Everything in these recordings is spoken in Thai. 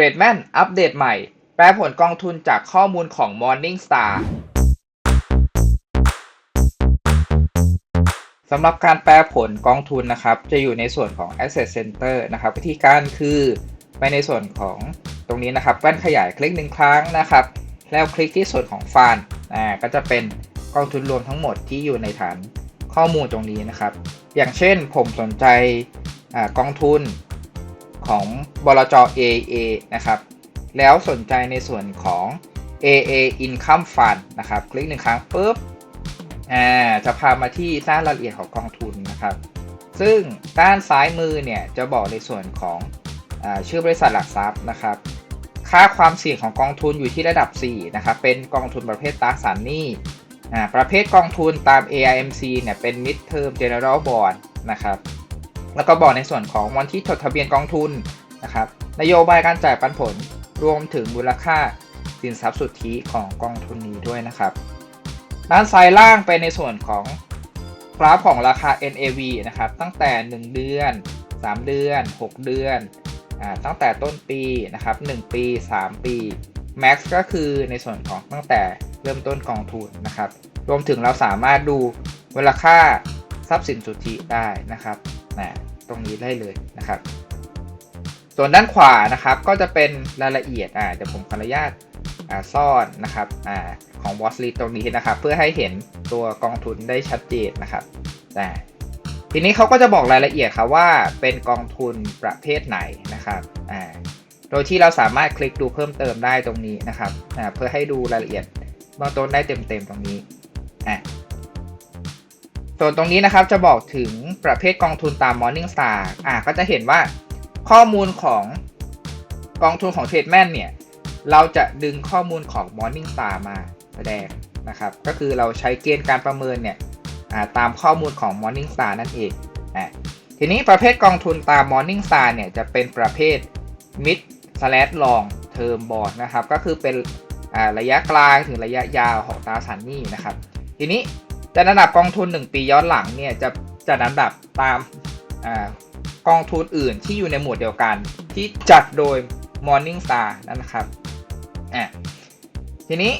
รดแมนอัปเดตใหม่ แปลผลกองทุนจากข้อมูลของ Morningstar สำหรับการแปลผลกองทุนนะครับ จะอยู่ในส่วนของ Asset Center นะครับ วิธีการคือไปในส่วนของตรงนี้นะครับแว่นขยายคลิกหนึ่งครั้งนะครับ แล้วคลิกที่ส่วนของฟันอ่าก็จะเป็นกองทุนรวมทั้งหมดที่อยู่ในฐานข้อมูลตรงนี้นะครับ อย่างเช่นผมสนใจอกองทุน ของบลจ AA นะครับ แล้วสนใจในส่วนของ AA Income Fund นะครับ คลิกหนึ่งครั้งปุ๊บอ่าจะพามาที่ด้านรายละเอียดของกองทุนนะครับ ซึ่งด้านซ้ายมือเนี่ยจะบอกในส่วนของอชื่อบริษัทหลักทรัพย์นะครับ ค่าความเสี่ยงของกองทุนอยู่ที่ระดับ 4 นะครับ เป็นกองทุนประเภทตราสารหนี้อ่ประเภทกองทุนตาม AIMC เนี่ยเป็น Mid Term General Bond นะครับ แล้วก็บอกในส่วนของวันที่จดทะเบียนกองทุนนะครับนโยบายการจ่ายปันผลรวมถึงมูลค่าสินทรัพย์สุทธิของกองทุนนี้ด้วยนะครับ ด้านซ้ายล่างไปในส่วนของกราฟของราคา NAV นะครับตั้งแต่ 1 เดือน 3 เดือน 6 เดือนอ่าตั้งแต่ต้นปีนะครับ1ปี 3 ปี Max ก็คือในส่วนของตั้งแต่เริ่มต้นกองทุนนะครับ รวมถึงเราสามารถดูมูลค่าทรัพย์สินสุทธิได้นะครับ นะตรงนี้ได้เลยนะครับ ส่วนด้านขวานะครับก็จะเป็นรายละเอียดอ่าเดี๋ยวผมขออนุญาตอ่าซ่อนนะครับอ่าของ Watch List ตรงนี้นะครับ เพื่อให้เห็นตัวกองทุนได้ชัดเจนนะครับอ่าทีนี้เขาก็จะบอกรายละเอียดครับว่าเป็นกองทุนประเภทไหนนะครับอ่าโดยที่เราสามารถคลิกดูเพิ่มเติมได้ตรงนี้นะครับอ่าเพื่อให้ดูรายละเอียดเบื้องต้นได้เต็มๆตรงนี้อ่า ส่วนตรงนี้นะครับจะบอกถึงประเภทกองทุนตาม Morningstar อ่าก็จะเห็นว่าข้อมูลของกองทุนของ t r a d e m a n เนี่ยเราจะดึงข้อมูลของ Morningstar มาแสดงนะครับ ก็คือเราใช้เกณฑ์การประเมินเนี่ยาตามข้อมูลของ Morningstar นั่นเองอ่ทีนี้ประเภทกองทุนตาม Morningstar เนี่ยจะเป็นประเภท mid slash long term bond นะครับ ก็คือเป็นระยะกลางถึงระยะยาวของตราสารหนี้นะครับ ทีนี้ จัดอันดับกองทุน 1 ปีย้อนหลังเนี่ยจะจัดอันดับตามอกองทุนอื่นที่อยู่ในหมวดเดียวกัน ที่จัดโดย Morningstar นั่นนะครับอะทีนี้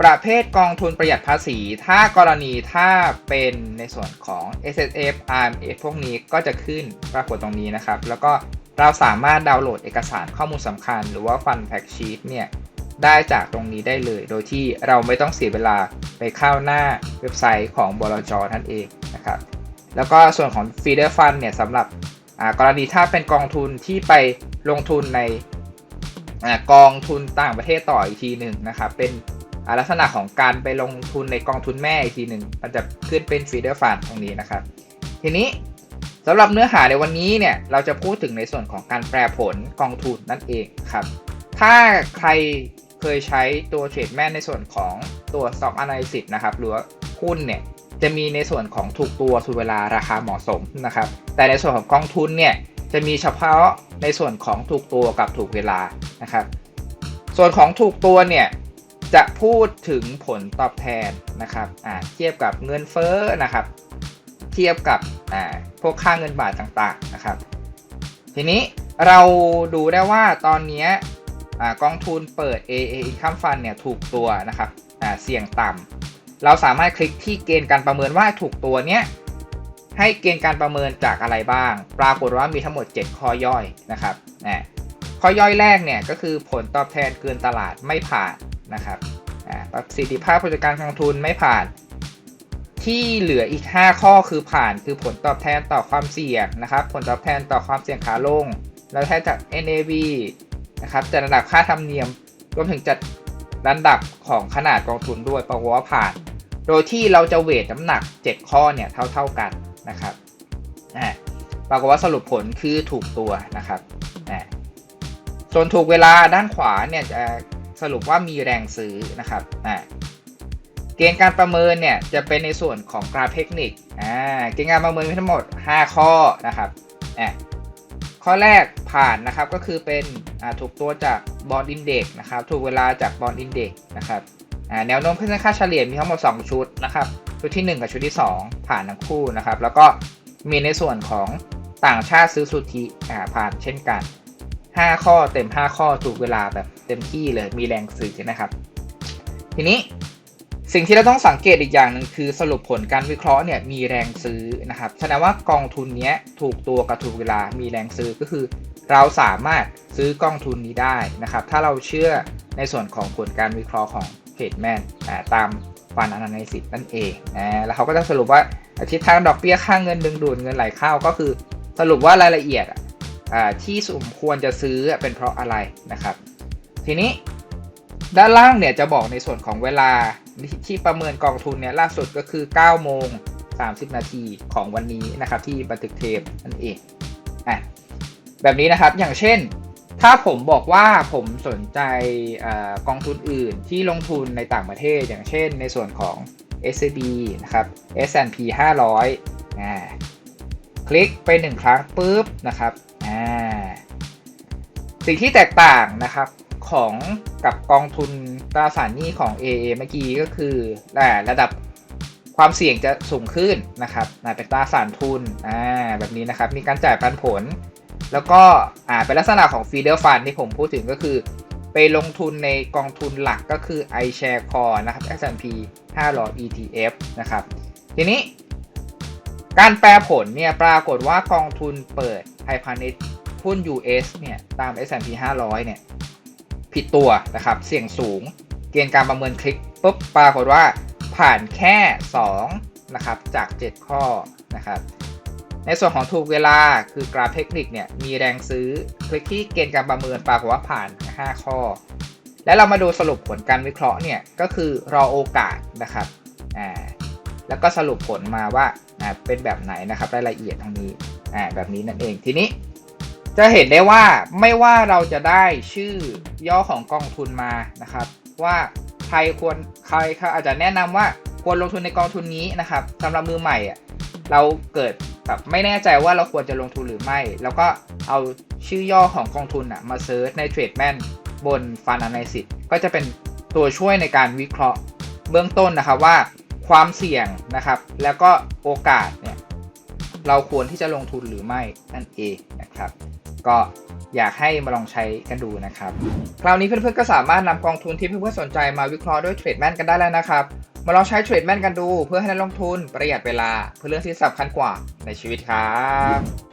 ประเภทกองทุนประหยัดภาษี ถ้ากรณีถ้าเป็นในส่วนของ S S F R M F พวกนี้ก็จะขึ้นปรากฏตรงนี้นะครับ แล้วก็เราสามารถดาวน์โหลดเอกสารข้อมูลสำคัญ หรือว่า Fund Fact Sheet เนี่ยได้จากตรงนี้ได้เลย โดยที่เราไม่ต้องเสียเวลา ไปเข้าหน้าเว็บไซต์ของบลจนั่นเองนะครับแล้วก็ส่วนของ Feeder Fund เนี่ยสำหรับกรณีถ้าเป็นกองทุนที่ไปลงทุนในกองทุนต่างประเทศต่ออีกทีหนึ่งนะครับเป็นลักษณะของการไปลงทุนในกองทุนแม่อีกทีหนึ่งมันจะขึ้นเป็น Feeder Fund ตรงนี้นะครับ ทีนี้สำหรับเนื้อหาในวันนี้เนี่ยเราจะพูดถึงในส่วนของการแปรผลกองทุนนั่นเองครับ ถ้าใคร เคยใช้ตัวเทรดแมนในส่วนของตัว Stock Analysis นะครับ หรือว่าหุ้นเนี่ยจะมีในส่วนของถูกตัวถูกเวลาราคาเหมาะสมนะครับ แต่ในส่วนของกองทุนเนี่ยจะมีเฉพาะในส่วนของถูกตัวกับถูกเวลานะครับ ส่วนของถูกตัวเนี่ยจะพูดถึงผลตอบแทนนะครับอ่าเทียบกับเงินเฟ้อนะครับ เทียบกับอ่าพวกค่าเงินบาทต่างๆนะครับ ทีนี้เราดูได้ว่าตอนนี้ กองทุนเปิด AA Income Fund เนี่ยถูกตัวนะครับเสี่ยงต่ำเราสามารถคลิกที่เกณฑ์การประเมินว่าถูกตัวเนี้ยให้เกณฑ์การประเมินจากอะไรบ้าง ปรากฏว่ามีทั้งหมด 7 ข้อย่อยนะครับข้อย่อยแรกเนี่ยก็คือผลตอบแทนเกินตลาดไม่ผ่านนะครับประสิทธิภาพผู้จัดการกองทุนไม่ผ่าน ที่เหลืออีก 5 ข้อคือผ่านคือผลตอบแทนต่อความเสี่ยงนะครับ ผลตอบแทนต่อความเสี่ยงขาลง แล้วแทนจาก NAV นะครับจัดระดับค่าธรรมเนียมรวมถึงจัดระดับของขนาดกองทุนด้วยปรากฏว่าผ่าน โดยที่เราจะเวทน้ำหนัก 7 ข้อเนี่ยเท่าๆกันนะครับปรากฏว่าสรุปผลคือถูกตัวนะครับส่วนถูกเวลาด้านขวาเนี่ยจะสรุปว่ามีแรงซื้อนะครับเกณฑ์การประเมินเนี่ยจะเป็นในส่วนของกราฟเทคนิคเกณฑ์การประเมินมีทั้งหมด 5 ข้อนะครับ ข้อแรกผ่านนะครับก็คือเป็นถูกตัวจากบอลอินเด็กนะครับถูกเวลาจากบอลอินเด็กนะครับแนวโน้มขึ้นค่าเฉลี่ยมีทั้งหมด 2 ชุดนะครับชุดที่ 1 กับชุดที่ 2 ผ่านทั้งคู่นะครับแล้วก็มีในส่วนของต่างชาติซื้อสุทธิผ่านเช่นกัน 5 ข้อเต็ม 5 ข้อถูกเวลาแบบเต็มที่เลยมีแรงซื้อนะครับ ทีนี้ สิ่งที่เราต้องสังเกตอีกอย่างหนึ่งคือสรุปผลการวิเคราะห์เนี่ยมีแรงซื้อนะครับแสดงว่ากองทุนนี้ถูกตัวกับถูกเวลามีแรงซื้อก็คือ เราสามารถซื้อกองทุนนี้ได้นะครับ ถ้าเราเชื่อในส่วนของผลการวิเคราะห์ของเพจแมนตามฟันอนาลิซิสนั่นเองนะแล้วเขาก็จะสรุปว่าทิศทางดอกเบี้ยค่าเงินดึงดูดเงินไหลเข้าก็คือ สรุปว่ารายละเอียดอ่าที่สมควรจะซื้อเป็นเพราะอะไรนะครับ ทีนี้ ด้านล่างเนี่ยจะบอกในส่วนของเวลาที่ประเมินกองทุนเนี่ยล่าสุดก็คือ 9 โมง 30 นาทีของวันนี้นะครับที่บันทึกเทปนั่นเองอะแบบนี้นะครับอย่างเช่น ถ้าผมบอกว่าผมสนใจอกองทุนอื่นที่ลงทุนในต่างประเทศ อย่างเช่นในส่วนของ SCB นะครับ S&P 500อ่าคลิกไปหนึ่งครั้งปุ๊บนะครับอ่าสิ่งที่แตกต่างนะครับ ของกับกองทุนตราสารหนี้ของ AA เมื่อกี้ก็คือระดับความเสี่ยงจะสูงขึ้นนะครับเป็นตราสารทุนอ่าแบบนี้นะครับ มีการจ่ายปันผล แล้วก็อ่าเป็นลักษณะของ feeder fund ที่ผมพูดถึงก็คือ ไปลงทุนในกองทุนหลักก็คือ iShare Core นะครับ S&P 500 ETF นะครับ ทีนี้ การแปลผลเนี่ยปรากฏว่ากองทุนเปิดไทยพาณิชย์หุ้น US เนี่ยตาม S&P 500 เนี่ย ผิดตัวนะครับ เสี่ยงสูง เกณฑ์การประเมินคลิกปุ๊บปรากฏว่าผ่านแค่ 2 นะครับ จาก 7 ข้อนะครับ ในส่วนของถูกเวลาคือกราฟเทคนิคเนี่ยมีแรงซื้อคลิกที่เกณฑ์การประเมินปรากฏว่าผ่าน 5 ข้อ และเรามาดูสรุปผลการวิเคราะห์เนี่ยก็คือรอโอกาสนะครับอ่าแล้วก็สรุปผลมาว่าอ่าเป็นแบบไหนนะครับรายละเอียดทางนี้อ่าแบบนี้นั่นเองทีนี้ จะเห็นได้ว่าไม่ว่าเราจะได้ชื่อย่อของกองทุนมานะครับ ว่าใครควรใครเขาอาจจะแนะนำว่าควรลงทุนในกองทุนนี้นะครับสำหรับมือใหม่เราเกิดแบบไม่แน่ใจว่าเราควรจะลงทุนหรือไม่ แล้วก็เอาชื่อย่อของกองทุนอะมาเซิร์ชใน TradeMan บน Fund Analysis ก็จะเป็นตัวช่วยในการวิเคราะห์เบื้องต้นนะครับว่าความเสี่ยงนะครับ แล้วก็โอกาสเนี่ยเราควรที่จะลงทุนหรือไม่นั่นเองนะครับ ก็อยากให้มาลองใช้กันดูนะครับ คราวนี้เพื่อนๆก็สามารถนำกองทุนที่เพื่อนๆสนใจมาวิเคราะห์ด้วยเทรดแมนกันได้แล้วนะครับ มาลองใช้เทรดแมนกันดู เพื่อให้นักลงทุนประหยัดเวลาเพื่อเรื่องที่สำคัญกว่าในชีวิตครับ